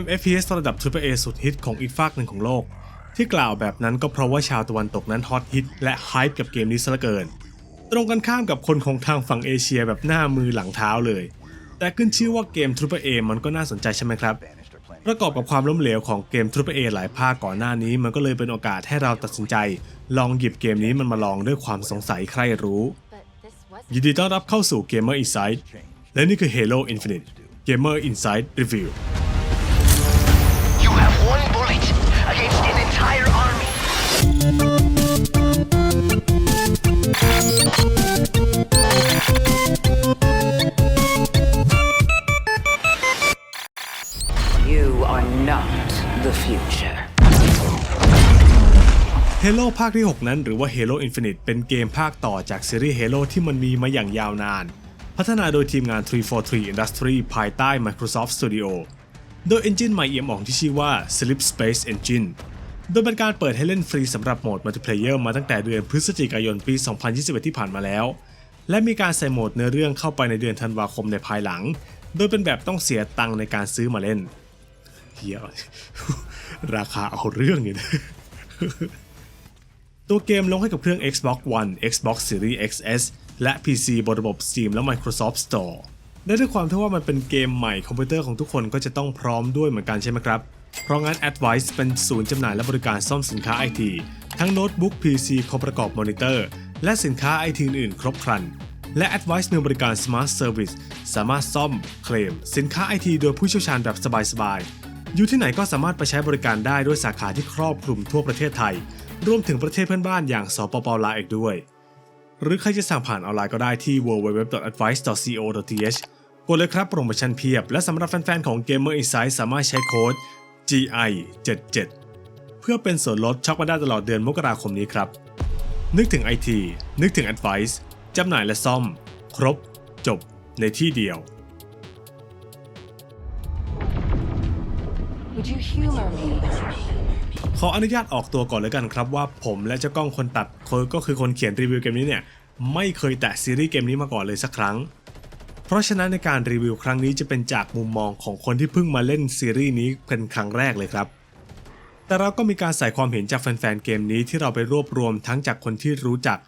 ม FPS ระดับ AAA สุดฮิตของอีกฝากหนึ่งของโลก ที่กล่าวแบบนั้นก็เพราะว่าชาวตะวันตกนั้นฮอตฮิตและไฮป์กับเกมนี้ซะเหลือเกิน ตรงกันข้ามกับคนของทางฝั่งเอเชียแบบหน้ามือหลังเท้าเลย แต่ขึ้นชื่อว่าเกม AAA มันก็น่าสนใจใช่ไหมครับประกอบกับความล้มเหลวของเกม AAA หลายภาคก่อนหน้านี้ มันก็เลยเป็นโอกาสให้เราตัดสินใจ ลองหยิบเกมนี้มันมาลองด้วยความสงสัยใครรู้ ยินดีต้อนรับเข้าสู่ Gamer Insight และนี่คือ Halo Infinite Gamer Insight Review Halo ภาคที่ 6 นั้นหรือว่า Halo Infinite เป็นเกมภาคต่อจากซีรีส์ Halo ที่มันมีมาอย่างยาวนาน พัฒนาโดยทีมงาน 343 Industry ภายใต้ Microsoft Studio โดย Engine ใหม่เอี่ยมอ่องที่ชื่อว่า Slip Space Engine โดยเป็นการเปิดให้เล่นฟรีสำหรับโหมด Multiplayer มาตั้งแต่เดือนพฤศจิกายนปี 2021 ที่ผ่านมาแล้ว และมีการใส่โหมดเนื้อเรื่องเข้าไปในเดือนธันวาคมในภายหลัง โดยเป็นแบบต้องเสียตังค์ในการซื้อมาเล่นเฮียราคาเอาเรื่องอยู่นะ ตัวเกมลงให้กับเครื่อง Xbox One Xbox Series XS และ PC บนระบบ Steam และ Microsoft Store และด้วยความที่ว่ามันเป็นเกมใหม่คอมพิวเตอร์ของทุกคนก็จะต้องพร้อมด้วยเหมือนกันใช่ไหมครับ เพราะงั้น Advice เป็นศูนย์จำหน่ายและบริการซ่อมสินค้า IT ทั้งโน้ตบุ๊ก PC คอมประกอบมอนิเตอร์ และสินค้า IT อื่นๆครบครัน และ Advice มีบริการ Smart Service สามารถซ่อม เคลม สินค้า IT โดยผู้เชี่ยวชาญแบบสบายๆ อยู่ที่ไหนก็สามารถไปใช้บริการได้ด้วยสาขาที่ครอบคลุมทั่วประเทศไทย รวมถึงประเทศเพื่อนบ้านอย่างสปปลาวอีกด้วย หรือใครจะสั่งผ่านออนไลน์ก็ได้ที่ www.advice.co.th กดเลยครับโปรโมชั่นเพียบ และสำหรับแฟนๆ ของ Gamer Insight สามารถใช้โค้ด GI77 เพื่อเป็นส่วนลดช็อปมาได้ตลอดเดือนมกราคมนี้ครับ นึกถึง IT นึกถึง Advice จำหน่ายและซ่อม ครบ จบในที่เดียว Would you humor me? ขออนุญาตออกตัวก่อนเลยกันครับว่าผมและเจ้ากล้องคนตัดคือก็คือคนเขียนรีวิวเกมนี้เนี่ยไม่เคยแตะซีรีส์เกมนี้มาก่อนเลยสักครั้ง เพราะฉะนั้นในการรีวิวครั้งนี้จะเป็นจากมุมมองของคนที่เพิ่งมาเล่นซีรีส์นี้เป็นครั้งแรกเลยครับ แต่เราก็มีการใส่ความเห็นจากแฟนๆเกมนี้ที่เราไปรวบรวมทั้งจากคนที่รู้จัก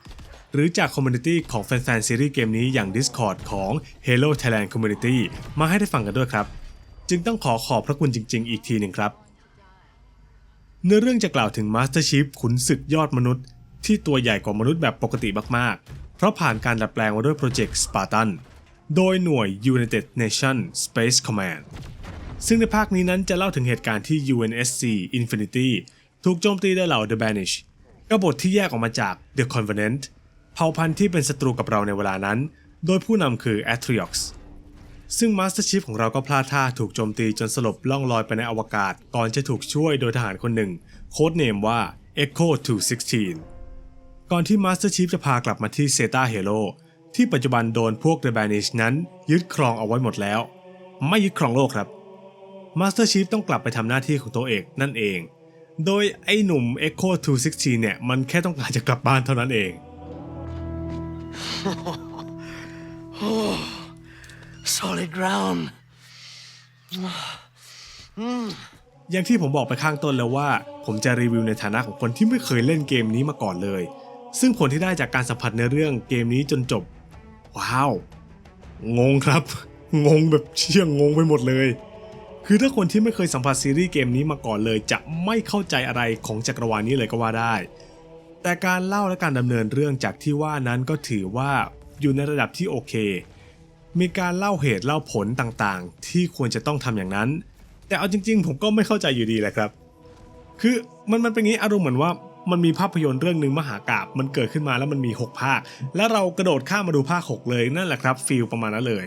หรือจากคอมมูนิตี้ของแฟนๆซีรีส์เกมนี้อย่าง Discord ของ Halo Thailand Community มาให้ได้ฟังกันด้วยครับ จึงต้องขอขอบพระคุณจริง ๆ อีกทีหนึ่งครับ เนื้อเรื่องจะกล่าวถึงมาสเตอร์ชิฟขุนศึกยอดมนุษย์ ที่ตัวใหญ่กว่ามนุษย์แบบปกติมากๆ เพราะผ่านการดัดแปลงมาด้วยโปรเจกต์สปาร์ตันโดยหน่วย United Nations Space Command ซึ่งในภาคนี้นั้นจะเล่าถึงเหตุการณ์ที่ UNSC Infinity ถูกโจมตีโดยเหล่า The Banish กบฏที่แยกออกมาจาก The Covenant เผ่าพันธุ์ที่เป็นศัตรูกับเราในเวลานั้น โดยผู้นำคือ Atriox ซึ่งมาสเตอร์ชิฟของเราก็พลาดท่าถูกโจมตีจนสลบล่องลอยไปในอวกาศ ก่อนจะถูกช่วยโดยทหารคนหนึ่ง โค้ดเนมว่า Echo 216 ก่อนที่มาสเตอร์ชิฟจะพากลับมาที่เซตาเฮโ o ที่ปัจจุบันโดนพวกเดอะแบนิชนั้นยึดครองเอาไว้หมดแล้ว ไม่ยึดครองโลกครับมาสเตอร์ชิฟต้องกลับไปทำหน้าที่ของตัวเอกนั่นเอง โดยไอ้หนุ่ม Echo 216 เนี่ย มันแค่ต้องการจะกลับบ้านเท่านั้นเอง Solid ground. อย่างที่ผมบอกไปข้างต้นแล้วว่า ผมจะรีวิวในฐานะของคนที่ไม่เคยเล่นเกมนี้มาก่อนเลย ซึ่งผลที่ได้จากการสัมผัสในเรื่องเกมนี้จนจบ ว้าว งงครับ งงแบบเชี่ยงงงไปหมดเลย คือถ้าคนที่ไม่เคยสัมผัสซีรีส์เกมนี้มาก่อนเลย จะไม่เข้าใจอะไรของจักรวาลนี้เลยก็ว่าได้ แต่การเล่าและการดำเนินเรื่องจากที่ว่านั้นก็ถือว่าอยู่ในระดับที่โอเค มีการเล่าเหตุเล่าผลต่างๆ ที่ควรจะต้องทำอย่างนั้น แต่เอาจริง ๆ ผมก็ไม่เข้าใจอยู่ดีแหละครับ คือมันมันเป็นงี้อารมณ์เหมือนว่ามันมีภาพยนตร์เรื่องหนึ่งมหากาบมันเกิดขึ้นมาแล้วมันมี 6 ภาค แล้วเรากระโดดข้ามมาดูภาค 6 เลยนั่นแหละครับฟีลประมาณนั้นเลย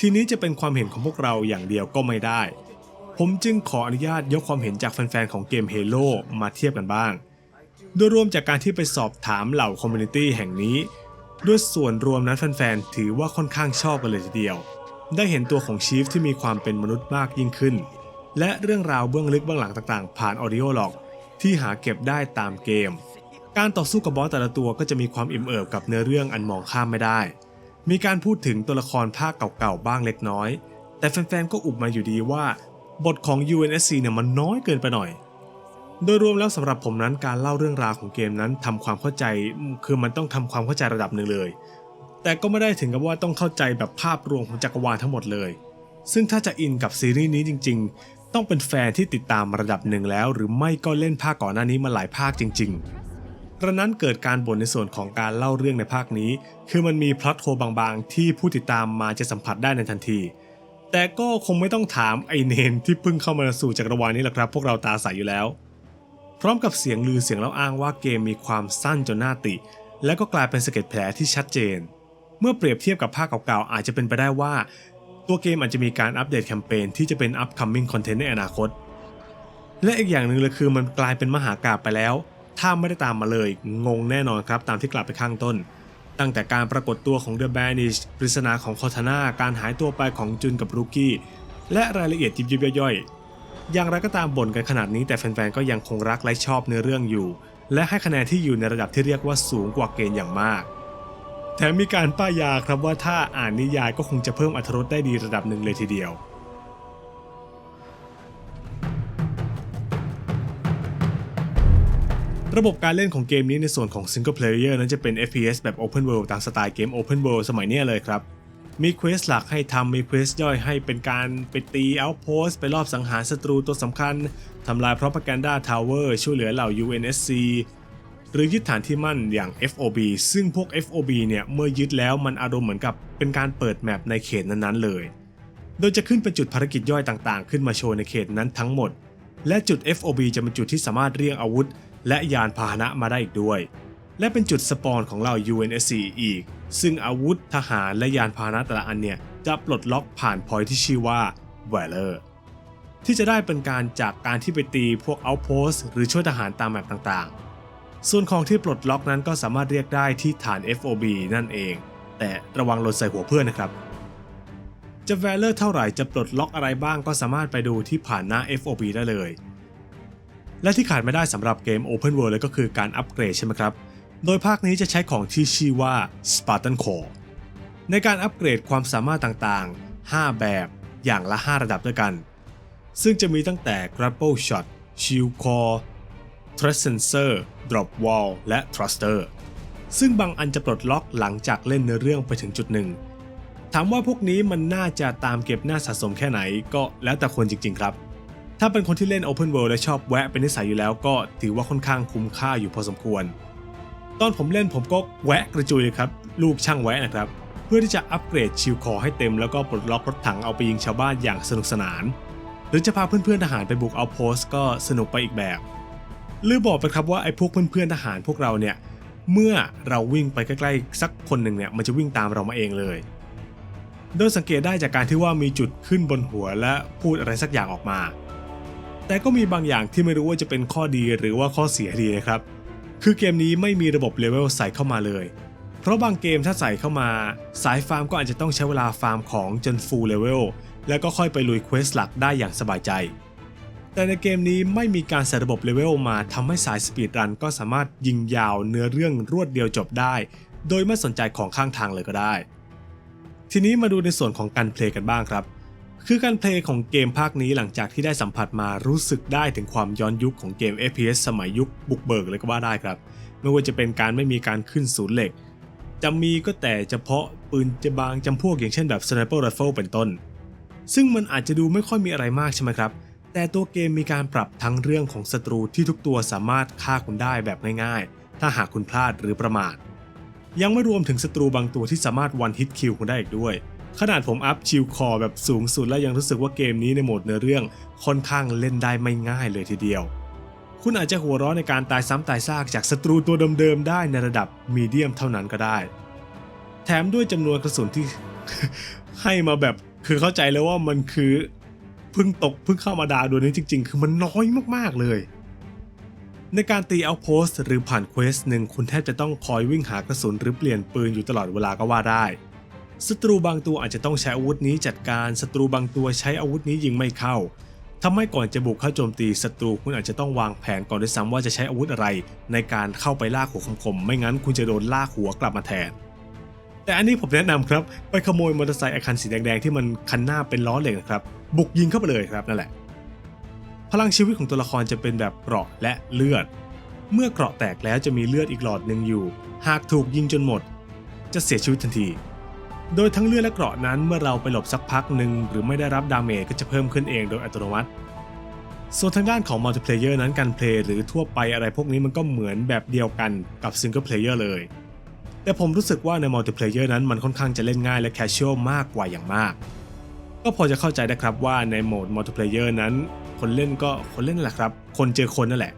ทีนี้จะเป็นความเห็นของพวกเราอย่างเดียวก็ไม่ได้ ผมจึงขออนุญาตยกความเห็นจากแฟนๆของเกม Halo มาเทียบกันบ้าง โดยรวมจากการที่ไปสอบถามเหล่าคอมมูนิตี้แห่งนี้ ด้วยส่วนรวมนั้นแฟนๆถือว่าค่อนข้างชอบกันเลยทีเดียว ได้เห็นตัวของชีฟที่มีความเป็นมนุษย์มากยิ่งขึ้น และเรื่องราวเบื้องลึกเบื้องหลังต่างๆ ผ่านออดิโอล็อกที่หาเก็บได้ตามเกม การต่อสู้กับบอสแต่ละตัวก็จะมีความอิ่มเอิบกับเนื้อเรื่องอันมองข้ามไม่ได้ มีการพูดถึงตัวละครภาคเก่าๆบ้างเล็กน้อย แต่แฟนๆก็อุบมาอยู่ดีว่า บทของ UNSC เนี่ยมันน้อยเกินไปหน่อย โดยรวมแล้วสำหรับผมนั้นการเล่าเรื่องราวของเกมนั้นทำความเข้าใจคือมันต้องทำความเข้าใจระดับหนึ่งเลย แต่ก็ไม่ได้ถึงกับว่าต้องเข้าใจแบบภาพรวมของจักรวาลทั้งหมดเลย ซึ่งถ้าจะอินกับซีรีส์นี้จริง ๆ ต้องเป็นแฟนที่ติดตามระดับหนึ่งแล้ว หรือไม่ก็เล่นภาคก่อนหน้านี้มาหลายภาคจริงๆกระนั้นเกิดการบ่นในส่วนของการเล่าเรื่องในภาคนี้ คือมันมีพล็อตโฮลบางๆ ที่ผู้ติดตามมาจะสัมผัสได้ในทันทีแต่ก็คงไม่ต้องถามไอเนนที่เพิ่งเข้ามาสู่จักรวาลนี้แหละครับ พวกเราตาใสอยู่แล้ว พร้อมกับเสียงลือเสียงเล่าอ้างว่าเกมมีความสั้นจนน่าติ และก็กลายเป็นสะเก็ดแผลที่ชัดเจน เมื่อเปรียบเทียบกับภาคเก่าๆอาจจะเป็นไปได้ว่า ตัวเกมอาจจะมีการอัปเดตแคมเปญที่จะเป็น upcoming content ในอนาคต และอีกอย่างหนึ่งเลยคือมันกลายเป็นมหากาบไปแล้ว ถ้าไม่ได้ตามมาเลยงงแน่นอนครับตามที่กลับไปข้างต้น ตั้งแต่การปรากฏตัวของ The Banish ปริศนาของคอทาน่าการหายตัวไปของจุนกับรูกี้และรายละเอียดยิบยิบย่อยๆ อย่างไรก็ตามบ่นกันขนาดนี้แต่แฟนๆก็ยังคงรักและชอบเนื้อเรื่องอยู่ และให้คะแนนที่อยู่ในระดับที่เรียกว่าสูงกว่าเกณฑ์อย่างมาก แถมมีการป้ายยาครับว่าถ้าอ่านนิยายก็คงจะเพิ่มอรรถรสได้ดีระดับหนึ่งเลยทีเดียวระบบการเล่นของเกมนี้ในส่วนของ Single Player นั้นจะเป็น FPS แบบ Open World ตามสไตล์เกม Open World สมัยนี้เลยครับ มีเควสหลักให้ทำมีเควสย่อยให้เป็นการไปตี Outpost ไปรอบสังหารศัตรูตัวสำคัญทำลาย Propaganda Tower ช่วยเหลือเหล่า UNSC หรือยึดฐานที่มั่นอย่าง FOB ซึ่งพวก FOB เนี่ยเมื่อยึดแล้วมันอารมณ์เหมือนกับเป็นการเปิดแมปในเขตนั้นๆเลย โดยจะขึ้นเป็นจุดภารกิจย่อยต่างๆ ขึ้นมาโชว์ในเขตนั้นทั้งหมด และจุด FOB จะเป็นจุดที่สามารถเรียกอาวุธ และยานพาหนะมาได้อีกด้วย และเป็นจุดสปอนของเรา UNSC อีก ซึ่งอาวุธทหารและยานพาหนะแต่ละอันเนี่ย จะปลดล็อกผ่านพอยที่ชื่อว่า Valor ที่จะได้เป็นการจากการที่ไปตีพวก Outpost หรือช่วยทหารตามแมปต่างๆ ส่วนของที่ปลดล็อกนั้นก็สามารถเรียกได้ที่ฐาน FOB นั่นเอง แต่ระวังหล่นใส่หัวเพื่อนนะครับ จะ Valor เท่าไหร่จะปลดล็อกอะไรบ้างก็สามารถไปดูที่ผ่านหน้า FOB ได้เลย และที่ขาดไม่ได้สำหรับเกม Open World เลยก็คือการอัปเกรดใช่ไหมครับ โดยภาคนี้จะใช้ของที่ชื่อว่า Spartan Core ในการอัปเกรดความสามารถต่างๆ 5 แบบอย่างละ 5 ระดับด้วยกัน ซึ่งจะมีตั้งแต่ Grapple Shot Shield Core Threat Sensor Drop Wall และ Thruster ซึ่งบางอันจะปลดล็อกหลังจากเล่นเนื้อเรื่องไปถึงจุดหนึ่ง ถามว่าพวกนี้มันน่าจะตามเก็บหน้าสะสมแค่ไหนก็แล้วแต่คนจริง ๆ ครับ ถ้าเป็นคนที่เล่น Open World และชอบแวะเป็นนิสัยอยู่แล้วก็ถือว่าค่อนข้างคุ้มค่าอยู่พอสมควร ตอนผมเล่นผมก็แวะกระจุยครับ ลูกช่างแวะนะครับ เพื่อที่จะอัปเกรดชิลคอให้เต็มแล้วก็ปลดล็อกรถถังเอาไปยิงชาวบ้านอย่างสนุกสนาน หรือจะพาเพื่อนๆทหารไปบุกเอาโพสก็สนุกไปอีกแบบลือบอกไปครับว่าไอ้พวกเพื่อนๆทหารพวกเราเนี่ยเมื่อเราวิ่งไปใกล้ๆสักคนหนึ่งเนี่ยมันจะวิ่งตามเรามาเองเลย โดยสังเกตได้จากการที่ว่ามีจุดขึ้นบนหัวและพูดอะไรสักอย่างออกมา แต่ก็มีบางอย่างที่ไม่รู้ว่าจะเป็นข้อดีหรือว่าข้อเสียดีนะครับ คือเกมนี้ไม่มีระบบเลเวลใส่เข้ามาเลย เพราะบางเกมถ้าใส่เข้ามา สายฟาร์มก็อาจจะต้องใช้เวลาฟาร์มของจนฟูลเลเวลแล้วก็ค่อยไปลุยเควสหลักได้อย่างสบายใจ แต่ในเกมนี้ไม่มีการใส่ระบบเลเวลมาทำให้สายสปีดรันก็สามารถยิงยาวเนื้อเรื่องรวดเดียวจบได้ โดยไม่สนใจของข้างทางเลยก็ได้ ทีนี้มาดูในส่วนของการเพลย์กันบ้างครับ คือการเพลย์ของเกมภาคนี้หลังจากที่ได้สัมผัสมารู้สึกได้ถึงความย้อนยุคของเกม FPS สมัยยุคบุกเบิกเลยก็ว่าได้ครับ ไม่ว่าจะเป็นการไม่มีการขึ้นศูนย์เหล็ก จะมีก็แต่เฉพาะปืนจะบางจำพวกอย่างเช่นแบบ Sniper Rifle เป็นต้น ซึ่งมันอาจจะดูไม่ค่อยมีอะไรมากใช่ไหมครับ แต่ตัวเกมมีการปรับทั้งเรื่องของศัตรูที่ทุกตัวสามารถฆ่าคุณได้แบบง่ายๆ ถ้าหากคุณพลาดหรือประมาท ยังไม่รวมถึงศัตรูบางตัวที่สามารถวันฮิตคิวคุณได้อีกด้วย ขนาดผมอัพชิลคอแบบสูงสุดแล้วยังรู้สึกว่าเกมนี้ในโหมดเนื้อเรื่องค่อนข้างเล่นได้ไม่ง่ายเลยทีเดียว คุณอาจจะหัวเร้อนในการตายซ้ำตายซากจากศัตรูตัวเดิมๆได้ในระดับมีเดียมเท่านั้นก็ได้ แถมด้วยจำนวนกระสุนที่ให้มาแบบคือเข้าใจเลยว่ามันคือเพิ่งตกเพิ่งเข้ามาดาวดวงนี้จริง ๆ คือมันน้อยมากๆเลย ในการตีเอาโพสหรือผ่านเควสหนึ่งคุณแทบจะต้องคอยวิ่งหากระสุนหรือเปลี่ยนปืนอยู่ตลอดเวลาก็ว่าได้ ศัตรูบางตัวอาจจะต้องใช้อาวุธนี้จัดการศัตรูบางตัวใช้อาวุธนี้ยิงไม่เข้าทำให้ก่อนจะบุกเข้าโจมตีศัตรูคุณอาจจะต้องวางแผนก่อนด้วยซ้ำว่าจะใช้อาวุธอะไร ในการเข้าไปลากหัวคมๆไม่งั้นคุณจะโดนลากหัวกลับมาแทน แต่อันนี้ผมแนะนำครับไปขโมยมอเตอร์ไซค์ไอคันสีแดงๆที่มันคันหน้าเป็นล้อเหล็กนะครับ บุกยิงเข้าไปเลยครับนั่นแหละ พลังชีวิตของตัวละครจะเป็นแบบเกราะและเลือด เมื่อเกราะแตกแล้วจะมีเลือดอีกหลอดหนึ่งอยู่ หากถูกยิงจนหมด จะเสียชีวิตทันที โดยทั้งเลือดและเกราะนั้นเมื่อเราไปหลบสักพักหนึ่งหรือไม่ได้รับดาเมจก็จะเพิ่มขึ้นเองโดยอัตโนมัติ ส่วนทางด้านของมัลติเพลเยอร์นั้นการเพลย์หรือทั่วไปอะไรพวกนี้มันก็เหมือนแบบเดียวกันกับซิงเกิลเพลเยอร์เลย แต่ผมรู้สึกว่าในมัลติเพลเยอร์นั้นมันค่อนข้างจะเล่นง่ายและแคชชวลมากกว่าอย่างมาก ก็พอจะเข้าใจนะครับว่าในโหมดมัลติเพลเยอร์นั้น คนเล่นก็คนเล่นนั่นแหละครับ คนเจอคนนั่นแหละ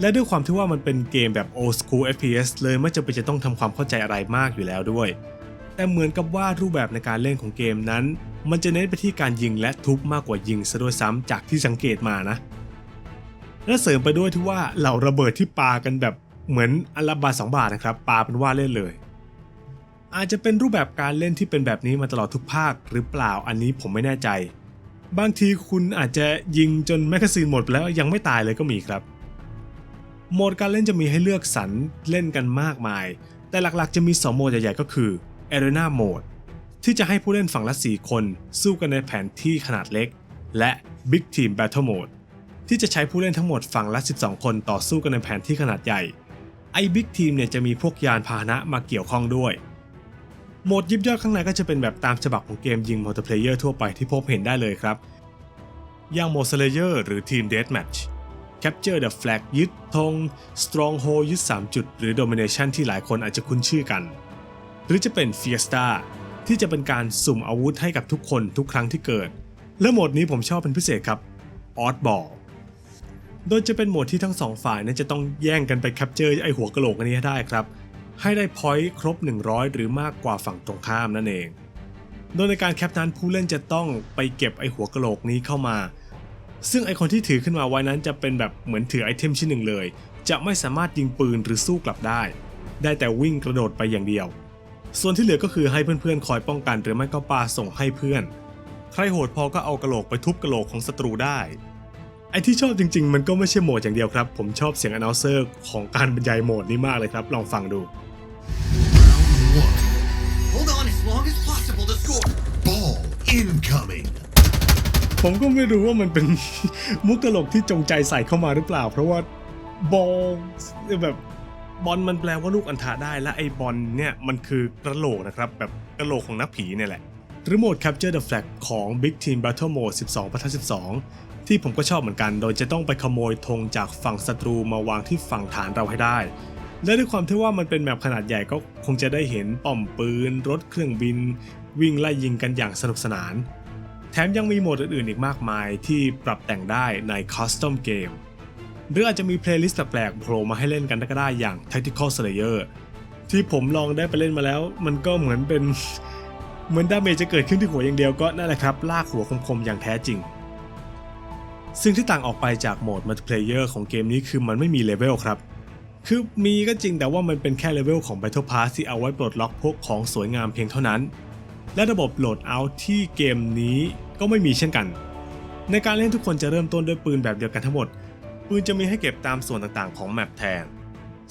และด้วยความที่ว่ามันเป็นเกมแบบ old school FPS เลยไม่จำเป็นจะต้องทำความเข้าใจอะไรมากอยู่แล้วด้วย แต่เหมือนกับว่ารูปแบบในการเล่นของเกมนั้น มันจะเน้นไปที่การยิงและทุบมากกว่ายิงซะด้วยซ้ำจากที่สังเกตมานะ และเสริมไปด้วยที่ว่าเหล่าระเบิดที่ปากันแบบเหมือนอัละบาสองบาทนะครับปาเป็นว่าเล่นเลย อาจจะเป็นรูปแบบการเล่นที่เป็นแบบนี้มาตลอดทุกภาคหรือเปล่าอันนี้ผมไม่แน่ใจ บางทีคุณอาจจะยิงจนแมกกาซีนหมดไปแล้วยังไม่ตายเลยก็มีครับโหมดการเล่นจะมีให้เลือกสรรเล่นกันมากมาย แต่หลักๆ จะมี 2 โหมดใหญ่ๆก็คือ Arena Mode ที่จะให้ผู้เล่นฝั่งละ 4 คนสู้กันในแผนที่ขนาดเล็ก และ Big Team Battle Mode ที่จะใช้ผู้เล่นทั้งหมดฝั่งละ 12 คนต่อสู้กันในแผนที่ขนาดใหญ่ ไอ้ Big Team เนี่ยจะมีพวกยานพาหนะมาเกี่ยวข้องด้วย โหมดยิบย่อยข้างในก็จะเป็นแบบตามฉบับของเกมยิงมัลติเพลเยอร์ทั่วไปที่พบเห็นได้เลยครับ อย่างโหมด Slayer หรือ Team Deathmatch Capture the Flag ยึดธง Stronghold ยึด 3 จุด หรือ Domination ที่หลายคนอาจจะคุ้นชื่อกัน หรือจะเป็น Fiesta ที่จะเป็นการสุ่มอาวุธให้กับทุกคนทุกครั้งที่เกิด และโหมดนี้ผมชอบเป็นพิเศษครับ Oddball โดยจะเป็นโหมดที่ทั้งสองฝ่ายนั้นจะต้องแย่งกันไปแคปเจอร์ไอหัวกะโหลกอันนี้ให้ได้ครับ ให้ได้พอยต์ครบ 100 หรือมากกว่าฝั่งตรงข้ามนั่นเอง โดยในการแคปนั้นผู้เล่นจะต้องไปเก็บไอหัวกะโหลกนี้เข้ามา ซึ่งไอคนที่ถือขึ้นมาไว้นั้นจะเป็นแบบเหมือนถือไอเทมชิ้นหนึ่งเลย จะไม่สามารถยิงปืนหรือสู้กลับได้ ได้แต่วิ่งกระโดดไปอย่างเดียว ส่วนที่เหลือก็คือให้เพื่อนๆ คอยป้องกันหรือไม่ก็ปาส่งให้เพื่อน ใครโหดพอก็เอากระโหลกไปทุบกระโหลกของศัตรูได้ ไอที่ชอบจริง ๆ มันก็ไม่ใช่โหมดอย่างเดียวครับ ผมชอบเสียงอน n น u เซอร์ของการบรรยายโหมดนี้มากเลยครับ ลองฟังดู Hold on as long as possible to score. Ball incoming. ผมก็ไม่รู้ว่ามันเป็น มุกตลกที่จงใจใส่เข้ามาหรือเปล่า เพราะว่าบอลแบบ บอลมันแปลว่าลูกอันทะได้และไอ้บอลเนี่ยมันคือกระโหลกนะครับแบบกระโหลกของนักผีเนี่ยแหละหรือโหมด Capture the Flag ของ Big Team Battle Mode 12ปะทะ12 ที่ผมก็ชอบเหมือนกัน โดยจะต้องไปขโมยธงจากฝั่งศัตรูมาวางที่ฝั่งฐานเราให้ได้ และด้วยความที่ว่ามันเป็นแมปขนาดใหญ่ก็คงจะได้เห็นป้อมปืน รถเครื่องบิน วิ่งไล่ยิงกันอย่างสนุกสนาน แถมยังมีโหมดอื่นๆอีกมากมายที่ปรับแต่งได้ใน Custom Game หรืออาจจะมีเพลย์ลิสต์แปลกๆโผล่มาให้เล่นกันก็ได้อย่าง Tactical Slayer ที่ผมลองได้ไปเล่นมาแล้ว มันก็เหมือนเป็นเหมือนดาเมจจะเกิดขึ้นที่หัวอย่างเดียวก็นั่นแหละครับ ลากหัวคมๆอย่างแท้จริง ซึ่งที่ต่างออกไปจากโหมดมัลติเพลเยอร์ของเกมนี้คือมันไม่มีเลเวลครับ คือมีก็จริงแต่ว่ามันเป็นแค่เลเวลของ Battle Pass ที่เอาไว้ปลดล็อกพวกของสวยงามเพียงเท่านั้น และระบบโหลดเอาท์ที่เกมนี้ก็ไม่มีเช่นกัน ในการเล่นทุกคนจะเริ่มต้นด้วยปืนแบบเดียวกันทั้งหมด ปืนจะมีให้เก็บตามส่วนต่างๆของแมปแทน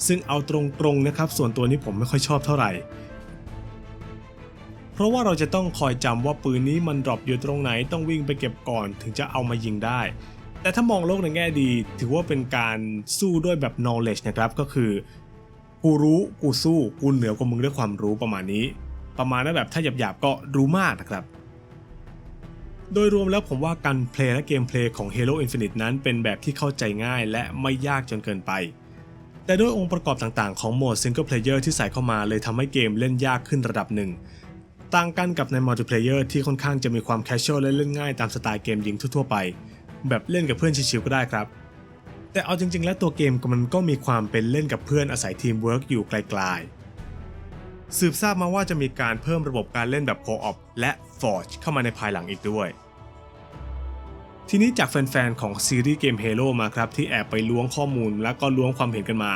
ซึ่งเอาตรงๆนะครับ ส่วนตัวนี้ผมไม่ค่อยชอบเท่าไหร่ เพราะว่าเราจะต้องคอยจำว่าปืนนี้มันดรอปอยู่ตรงไหนต้องวิ่งไปเก็บก่อนถึงจะเอามายิงได้ แต่ถ้ามองโลกในแง่ดี ถือว่าเป็นการสู้ด้วยแบบ knowledge นะครับก็คือกูรู้กูสู้กูเหนือกว่ามึงด้วยความรู้ประมาณนี้ ประมาณนั้นแบบถ้าหยาบๆก็รู้มากนะครับ โดยรวมแล้วผมว่าการเพลย์และเกมเพลย์ของ Halo Infinite นั้นเป็นแบบที่เข้าใจง่ายและไม่ยากจนเกินไป แต่ด้วยองค์ประกอบต่างๆของโหมด Single Player ที่ใส่เข้ามาเลยทำให้เกมเล่นยากขึ้นระดับหนึ่ง ต่างกันกับใน Multiplayer ที่ค่อนข้างจะมีความ casual และเล่นง่ายตามสไตล์เกมยิงทั่วๆไป แบบเล่นกับเพื่อนชิวๆก็ได้ครับ แต่เอาจริงๆ แล้วตัวเกมมันก็มีความเป็นเล่นกับเพื่อนอาศัยทีมเวิร์กอยู่ไกลๆ สืบทราบมาว่าจะมีการเพิ่มระบบการเล่นแบบ Co-op และ Forge เข้ามาในภายหลังอีกด้วย ทีนี้จากแฟนๆของซีรีส์เกม Halo มาครับที่แอบไปล้วงข้อมูลและก็ล้วงความเห็นกันมา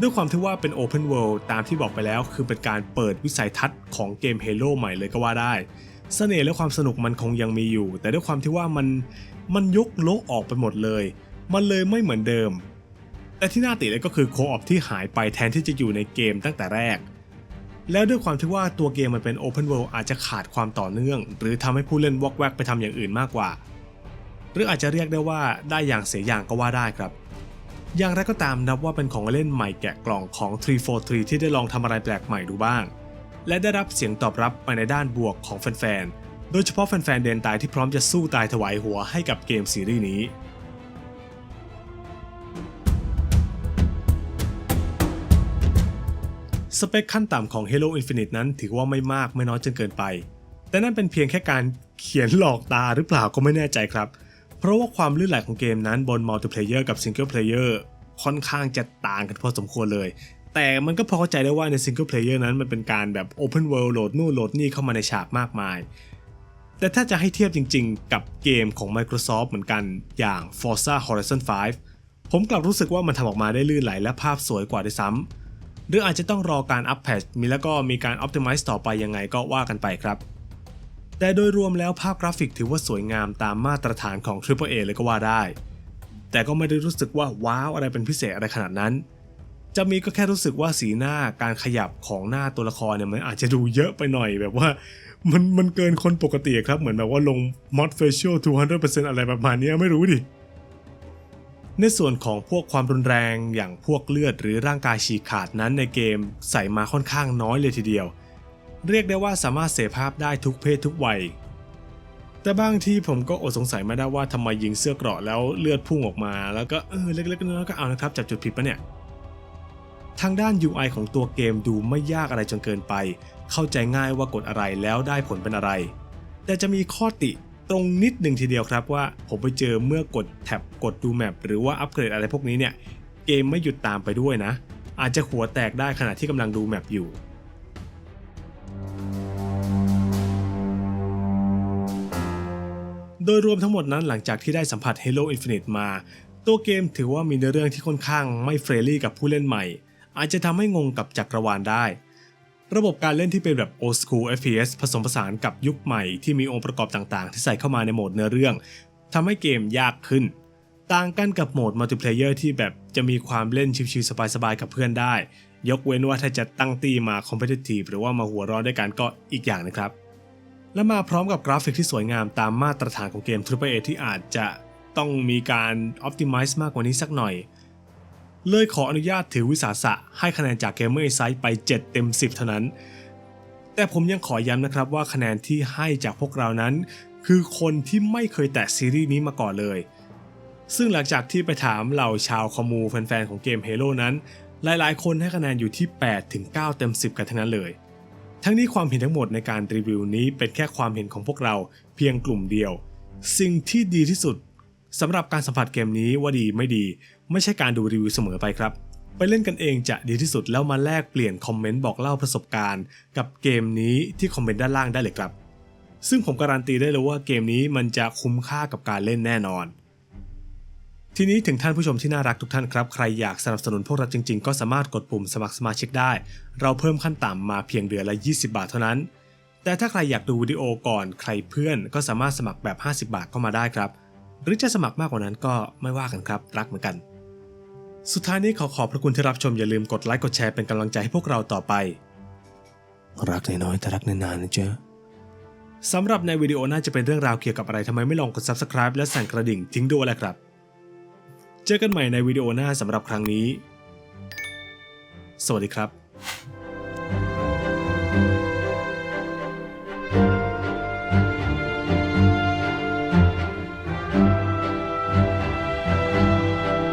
ด้วยความที่ว่าเป็น Open World ตามที่บอกไปแล้ว คือเป็นการเปิดวิสัยทัศน์ของเกม Halo ใหม่เลยก็ว่าได้เสน่ห์และความสนุกมันคงยังมีอยู่ แต่ด้วยความที่ว่ามันมันยกโลกออกไปหมดเลย มันเลยไม่เหมือนเดิม แต่ที่น่าติเลยก็คือโคออปที่หายไปแทนที่จะอยู่ในเกมตั้งแต่แรก แล้วด้วยความที่ว่าตัวเกมมันเป็น Open World อาจจะขาดความต่อเนื่อง หรือทำให้ผู้เล่นวอกแวกไปทำอย่างอื่นมากกว่า หรืออาจจะเรียกได้ว่าได้อย่างเสียอย่างก็ว่าได้ครับ อย่างไรก็ตามนับว่าเป็นของเล่นใหม่แกะกล่องของ 343 ที่ได้ลองทำอะไรแปลกใหม่ดูบ้าง และได้รับเสียงตอบรับไปในด้านบวกของแฟนๆ โดยเฉพาะแฟนๆเดนตายที่พร้อมจะสู้ตายถวายหัวให้กับเกมซีรีส์นี้ สเปคขั้นต่ำของ Halo Infinite นั้นถือว่าไม่มากไม่น้อยจนเกินไป แต่นั่นเป็นเพียงแค่การเขียนหลอกตาหรือเปล่าก็ไม่แน่ใจครับ เพราะว่าความลื่นไหลของเกมนั้นบนมัลติเพลเยอร์กับซิงเกิลเพลเยอร์ค่อนข้างจะต่างกันพอสมควรเลย แต่มันก็พอเข้าใจได้ว่าในซิงเกิลเพลเยอร์นั้นมันเป็นการแบบ Open World โหลดนู่นโหลดนี่เข้ามาในฉากมากมาย แต่ถ้าจะให้เทียบจริงๆ กับเกมของ Microsoft เหมือนกันอย่าง Forza Horizon 5 ผมกลับรู้สึกว่ามันทำออกมาได้ลื่นไหลและภาพสวยกว่าด้วยซ้ำ หรืออาจจะต้องรอการอัปเ t ตมีแล้วก็มีการ Optimize ต่อไปยังไงก็ว่ากันไปครับ แต่โดยรวมแล้วภาพกราฟิกถือว่าสวยงามตามมาตรฐานของ Triple A เลยก็ว่าได้ แต่ก็ไม่ได้รู้สึกว่าว้าวอะไรเป็นพิเศษอะไรขนาดนั้น จะมีก็แค่รู้สึกว่าสีหน้าการขยับของหน้าตัวละครเนี่ยมันอาจจะดูเยอะไปหน่อยแบบว่ามันมันเกินคนปกติครับเหมือนแบบว่าลง mod facial 200%อะไรประมาณนี้ไม่รู้ดิ ในส่วนของพวกความรุนแรงอย่างพวกเลือดหรือร่างกายฉีกขาดนั้นในเกมใส่มาค่อนข้างน้อยเลยทีเดียว เรียกได้ว่าสามารถเสพภาพได้ทุกเพศทุกวัย แต่บางทีผมก็อดสงสัยไม่ได้ว่าทำไมยิงเสื้อเกราะแล้วเลือดพุ่งออกมา แล้วก็เออเล็กๆน้อยๆก็เอานะครับจับจุดผิดปะเนี่ยทางด้าน UI ของตัวเกมดูไม่ยากอะไรจนเกินไป เข้าใจง่ายว่ากดอะไรแล้วได้ผลเป็นอะไร แต่จะมีข้อติ ตรงนิดหนึ่งทีเดียวครับว่าผมไปเจอเมื่อกดแท็บกดดูแมปหรือว่าอัปเกรดอะไรพวกนี้เนี่ยเกมไม่หยุดตามไปด้วยนะ อาจจะหัวแตกได้ขณะที่กำลังดูแมปอยู่โดยรวมทั้งหมดนั้นหลังจากที่ได้สัมผัส Halo Infinite มา ตัวเกมถือว่ามีเนื้อเรื่องที่ค่อนข้างไม่เฟรนลี่กับผู้เล่นใหม่ อาจจะทำให้งงกับจักรวาลได้ ระบบการเล่นที่เป็นแบบ old school FPS ผสมผสานกับยุคใหม่ที่มีองค์ประกอบต่างๆ ที่ใส่เข้ามาในโหมดเนื้อเรื่องทำให้เกมยากขึ้น ต่างกันกับโหมดมัลติเพลเยอร์ที่แบบจะมีความเล่นชิวๆสบายๆกับเพื่อนได้ ยกเว้นว่าถ้าจะตั้งตีมา competitive หรือว่ามาหัวร้อนด้วยกันก็อีกอย่างนะครับ และมาพร้อมกับกราฟิกที่สวยงามตามมาตรฐานของเกม AAA ที่อาจจะต้องมีการ optimize มากกว่านี้สักหน่อย เลยขออนุญาตถือวิสาสะให้คะแนนจาก Gamer Insight ไป 7 เต็ม 10 เท่านั้น แต่ผมยังขอย้ำนะครับว่าคะแนนที่ให้จากพวกเรานั้น คือคนที่ไม่เคยแตะซีรีส์นี้มาก่อนเลย ซึ่งหลังจากที่ไปถามเหล่าชาวคอมมูแฟนๆของเกม Halo นั้น หลายๆ คนให้คะแนนอยู่ที่ 8 ถึง 9 เต็ม 10 กันทั้งนั้นเลย ทั้งนี้ความเห็นทั้งหมดในการรีวิวนี้เป็นแค่ความเห็นของพวกเราเพียงกลุ่มเดียว สิ่งที่ดีที่สุด สำหรับการสัมผัสเกมนี้ว่าดีไม่ดี ไม่ใช่การดูรีวิวเสมอไปครับ ไปเล่นกันเองจะดีที่สุดแล้วมาแลกเปลี่ยนคอมเมนต์บอกเล่าประสบการณ์ กับเกมนี้ที่คอมเมนต์ด้านล่างได้เลยครับ ซึ่งผมการันตีได้เลยว่าเกมนี้มันจะคุ้มค่ากับการเล่นแน่นอน ทีนี้ถึงท่านผู้ชมที่น่ารักทุกท่านครับใครอยากสนับสนุนพวกเราจริง ๆ ก็สามารถกดปุ่มสมัครสมาชิกได้ เราเพิ่มขั้นต่ำมาเพียงเดือนละ 20 บาทเท่านั้นแต่ถ้าใครอยากดูวิดีโอก่อนใครเพื่อนก็สามารถสมัครแบบ 50 บาทก็มาได้ครับ หรือจะสมัครมากกว่านั้นก็ไม่ว่ากันครับ รักเหมือนกัน สุดท้ายนี้ขอขอบพระคุณที่รับชมอย่าลืมกดไลค์กดแชร์เป็นกำลังใจให้พวกเราต่อไป รักน้อยๆแต่รักนานๆนะเจ้าสำหรับในวิดีโอน่าจะเป็นเรื่องราวเกี่ยวกับอะไรทำไมไม่ลองกด subscribe และสั่นกระดิ่งทิ้งด้วยแหละครับ เจอกันใหม่ในวิดีโอหน้าสำหรับครั้งนี้ สวัสดีครับ